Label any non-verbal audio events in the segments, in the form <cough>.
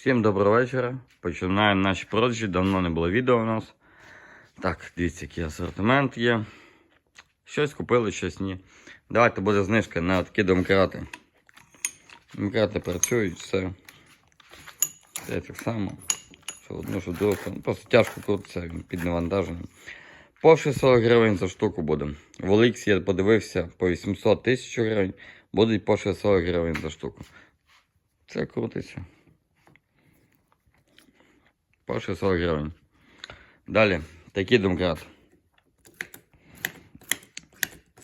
Всім доброго вечора. Починаємо наші продажі. Давно не було відео у нас. Так, дивіться, який асортимент є. Щось купили, щось ні. Давайте буде знижка на такі домкрати. Домкрати працюють, все. Це так само. Що одну, що другу. Просто тяжко крутиться під навантаженням. По 640 гривень за штуку буде. В OLX я подивився по 800 тисяч гривень. Будуть по 640 гривень за штуку. Це крутиться. По 640 гривень. Далі, такий домкрат.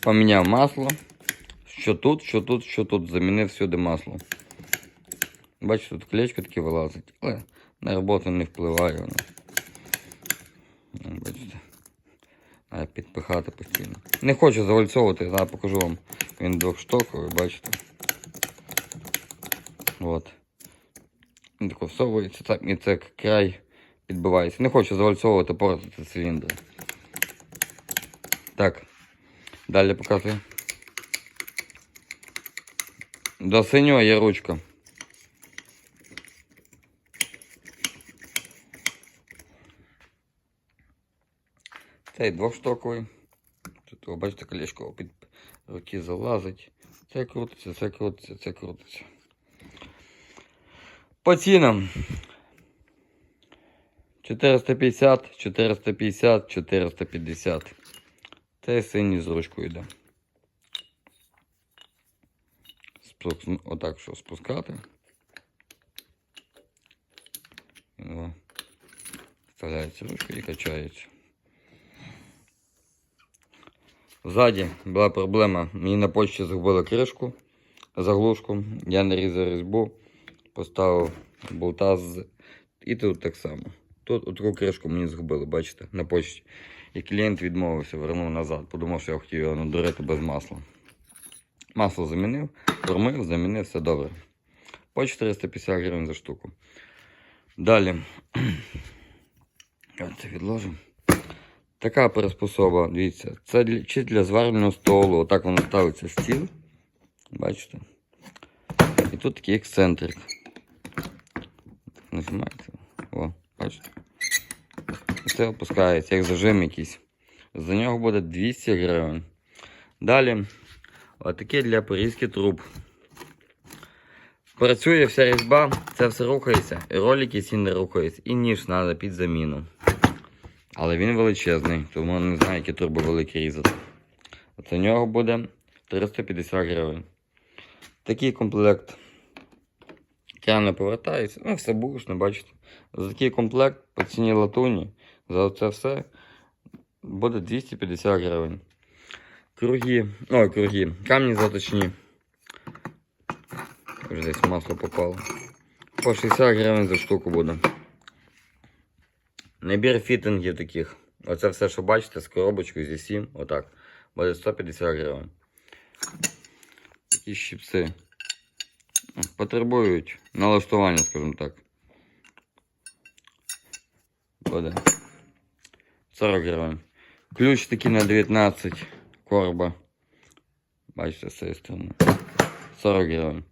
Поміняв масло. Що тут, що тут, що тут. Замінив всюди масло. Бачите, тут клечко таке вилазить, але на роботу не впливає. Ну, Бачите. Треба підпихати постійно. Не хочу завальцовувати, зараз покажу вам. Він двохштоковий, бачите. От. Він тако всовується, так, і це край підбивається. Не хочу завальцовувати, портити циліндри. Так. Далі показую. До синього є ручка. Цей двохштоковий. Тут ви бачите, колечко під руки залазить. Це крутиться, це крутиться, це крутиться. По цінам. 450, 450, 450. Це синій з ручкою йде. Спуск- Отак що спускати. Вставляється ручка і качається. Ззаді була проблема. Мені на почті згубили кришку, заглушку. Я нарізав різьбу, поставив болта з. І тут так само. Тут отаку кришку мені згубили, бачите, на почті. І клієнт відмовився, вернув назад, подумав, що я хотів його надурити без масла. Масло замінив, промив, замінив, все добре. По 450 гривень за штуку. Далі. <clears throat> Це відложимо. Така приспособа, дивіться, це для, чи для зварального столу. Отак воно ставиться стіл. Бачите? І тут такий ексцентрик. Нажимаєте. О, бачите? Це опускається, як зажим якийсь. За нього буде 200 гривень. Далі, отаке для порізки труб. Працює вся різьба, це все рухається. І ролики всі не рухаються. І ніж треба під заміну. Але він величезний, тому не знаю, які турбо великі різати. За нього буде 350 гривень. Такий комплект. Я не повертаюся. Ну, все бушно, бачите. За такий комплект по ціні латуні, за це все буде 250 гривень. Круги. Ой, круги. Камні заточні. Вже десь масло попало. По 60 гривень за штуку буде. Набір фітингів таких. Оце все, що бачите, з коробочкою зі 7, отак. Буде 150 гривень. Такі щипці. Потребують налаштування, скажімо так. Буде 40 гривень. Ключ такий на 19 короба. Бачите, з цієї сторони. 40 гривень.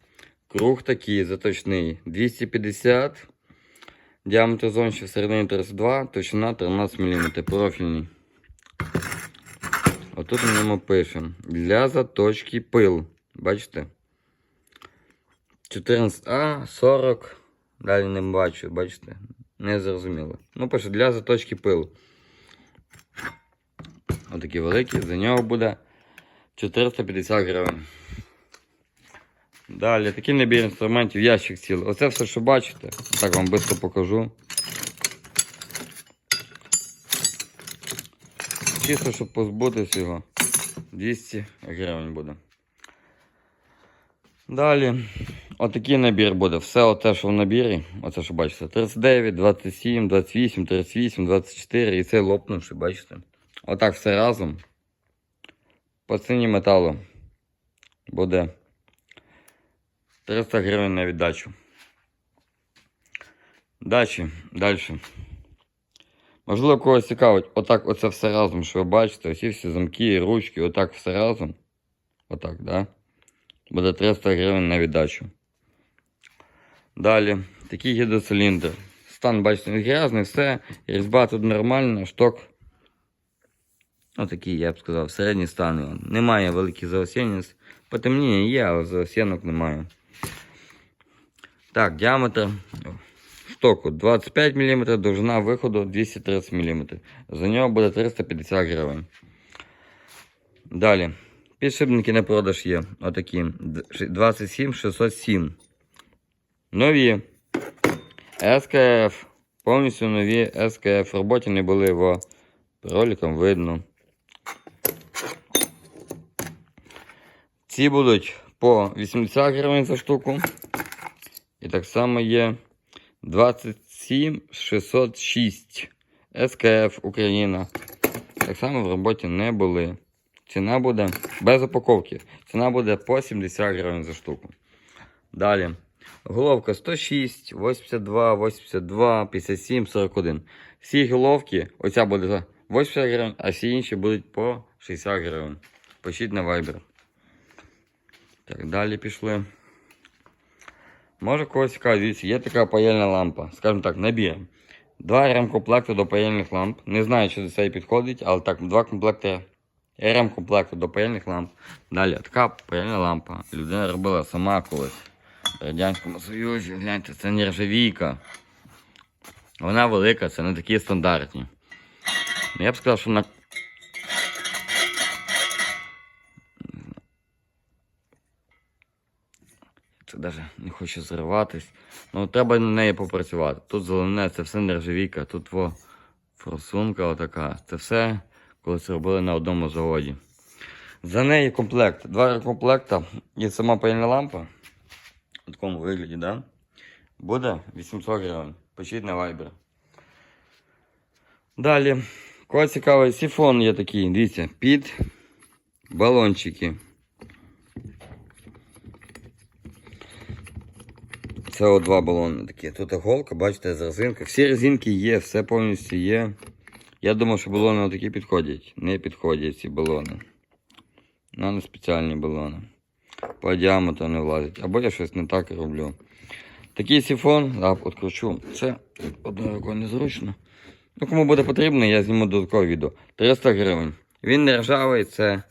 Круг такий заточний. 250. Діаметр зонщик всередині 32, товщина 13 мм, профільний. Отут ми ньому пишемо. Для заточки пил. Бачите? 14А, 40. Далі не бачу, бачите? Не зрозуміло. Ну, пише для заточки пил. Отакі великі. За нього буде 450 гривень. Далі такий набір інструментів, ящик цілий. Оце все, що бачите. Так вам швидко покажу. Чисто, щоб позбутися його. 200 гривень буде. Далі. Отакий набір буде. Все оте, що в набірі. Оце, що бачите. 39, 27, 28, 38, 24 і цей лопнувший, бачите. Отак все разом. По ціні металу буде 300 гривень на віддачу. Дачі, далі. Можливо, когось цікавить, отак оце все разом, що ви бачите, оці всі замки, ручки, отак все разом. Отак, да? Буде 300 гривень на віддачу. Далі, Такий гідроциліндр. Стан, бачите, не грязний, все. Різьба тут нормальна, шток. Отакий, я б сказав, середній стан. Немає великих заосінець. Потемніння є, але заосінок немає. Так, діаметр штоку 25 мм, довжина виходу 230 мм. За нього буде 350 гривень. Далі. Підшипники на продаж є. Отакі. 27 607. Нові. СКФ. Повністю нові СКФ. Роботі не були в роликом видно. Ці будуть по 80 гривень за штуку. І так само є 27 606 СКФ Україна. Так само в роботі не були. Ціна буде без упаковки. Ціна буде по 70 гривень за штуку. Далі. Головка 106, 82, 82, 57, 41. Всі головки, оця буде за 80 гривень, а всі інші будуть по 60 гривень. Пишіть на Viber. Так, далі пішли. Може когось цікавить, є така паяльна лампа, скажімо так, набір. Два ремкомплекти до паяльних ламп. Не знаю, чи до цей підходить, але так, два комплекти ремкомплекту до паяльних ламп. Далі така паяльна лампа. Людина робила сама колись. Радянському Союзі, гляньте, це нержавійка. Вона велика, це не такі стандартні. Ну, Я б сказав, що на Це навіть не хоче зриватись. Ну, треба на неї попрацювати. Тут зелене, це все нержавійка, тут во форсунка отака. Це все колись робили на одному заводі. За неї комплект. Два комплекта і сама паяльна лампа. В такому вигляді, да? Буде 800 гривень. Пишіть на Viber. Далі. Кого цікавий сифон є такий, дивіться, під балончики. Це о два балони такі. Тут голка, бачите, з резинка. Всі резинки є, все повністю є. Я думав, що балони такі підходять. Не підходять ці балони. Не спеціальні балони. По діаметру не влазять. Або я щось не так роблю. Такий сифон, да, откручу. Це одною рукою незручно. Ну, кому буде потрібно, я зніму додаткове відео. 300 гривень. Він не ржавий, це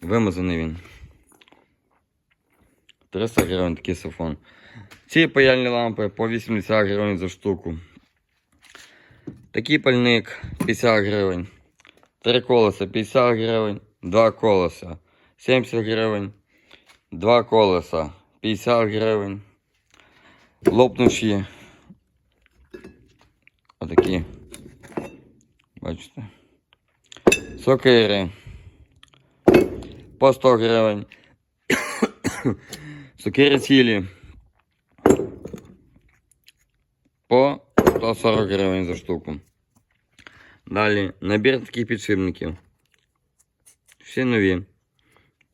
вимазаний він. 300 гривень такий сифон. Ці паяльні лампи по 80 гривень за штуку. Такий пальник 50 гривень. Три колеса 50 гривень. Два колеса 70 гривень. Два колеса 50 гривень. Лопнучі. Отакі. Бачите. Сокири. По 100 гривень. <coughs> Сокири цілі. По 140 гривень за штуку. Далі набір таких підшипників. Всі нові.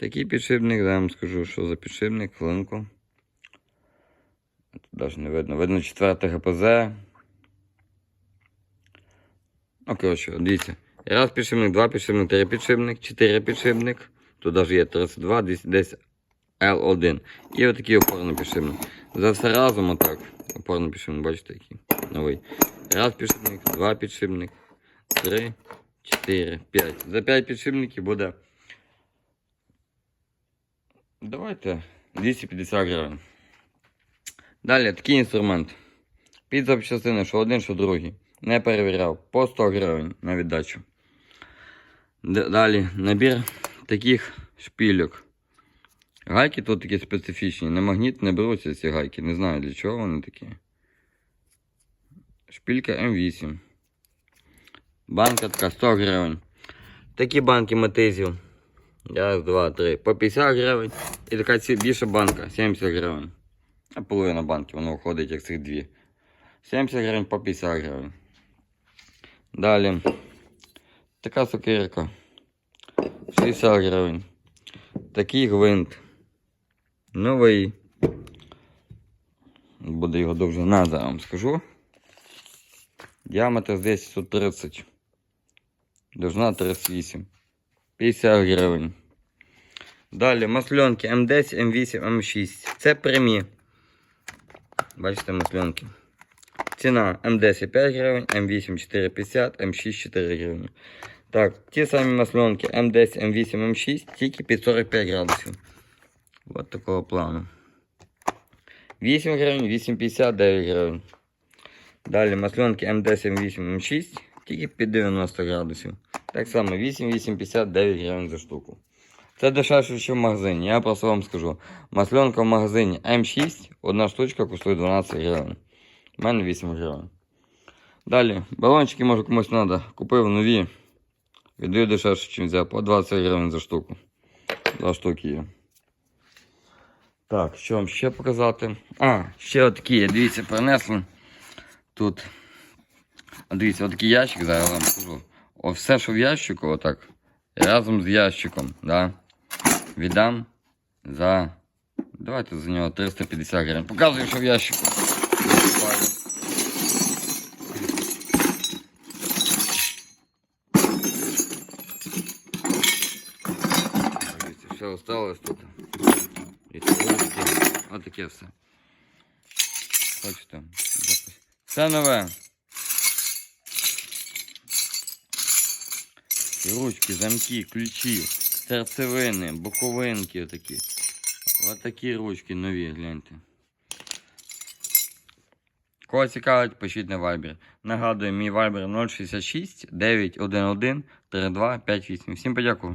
Такий підшипник, я вам скажу, що за підшипник, хвилинку. Тут навіть не видно. Видно 4 ГПЗ. Ну, коротше, дивіться. Раз підшипник, два підшипник, три підшипник, чотири підшипник. Тут навіть є 32, 210 L1. І отакий опорний підшипник. За все разом отак. Опорний підшипник, бачите, який новий. Раз підшипник, два підшипник, три, чотири, п'ять. За п'ять підшипників буде. Давайте 250 гривень. Далі такий інструмент. Під запчастини, що один, що другий. Не перевіряв. По 100 гривень на віддачу. Далі набір таких шпільок. Гайки тут такі специфічні. На магніт не беруться ці гайки. Не знаю для чого вони такі. Шпілька М8. Банка така 100 гривень. Такі банки матизів. Раз, два, три. По 50 гривень. І така більша банка 70 гривень. А половина банки, воно виходить як цих дві. 70 гривень по 50 гривень. Далі. Така сокирка. 60 гривень. Такий гвинт. Новий. Буде його довжина, зараз вам скажу. Діаметр десь 130. Довжина 38. 50 гривень. Далі масленки М10, М8, М6. Це прямі. Бачите, маслянки. Ціна М10 5 гривень, М8 4,50, М6 4 гривні. Так, ті самі масленки М10, М8, М6, тільки під 45 градусів. От такого плану. 8 гривень, 8,50, 9 гривень. Далі масленки М10, М8, М6, тільки під 90 градусів. Так само 8, 8,50, 9 гривень за штуку. Це дешевше, ніж в магазині. Я просто вам скажу. Масленка в магазині М6, одна штучка коштує 12 гривень. У мене 8 гривень. Далі, балончики, може комусь треба. Купив нові. Віддаю дешевше, ніж взяв. По 20 гривень за штуку. Два штуки є. Так, що вам ще показати? А, ще отакі. Дивіться, принесли. Тут. Дивіться, отакий ящик, зараз я вам покажу. О, все, що в ящику, отак. Разом з ящиком, да. Віддам за. Давайте за нього 350 гривень. Показую, що в ящику. Все осталось тут. І ручки. Отаке все. Хочете? Все нове. І ручки, замки, ключі, серцевини, боковинки отакі. Отакі ручки нові, гляньте. Кого цікавить, пишіть на Viber. Нагадую, мій Viber 066 911 3258. Всім подякую.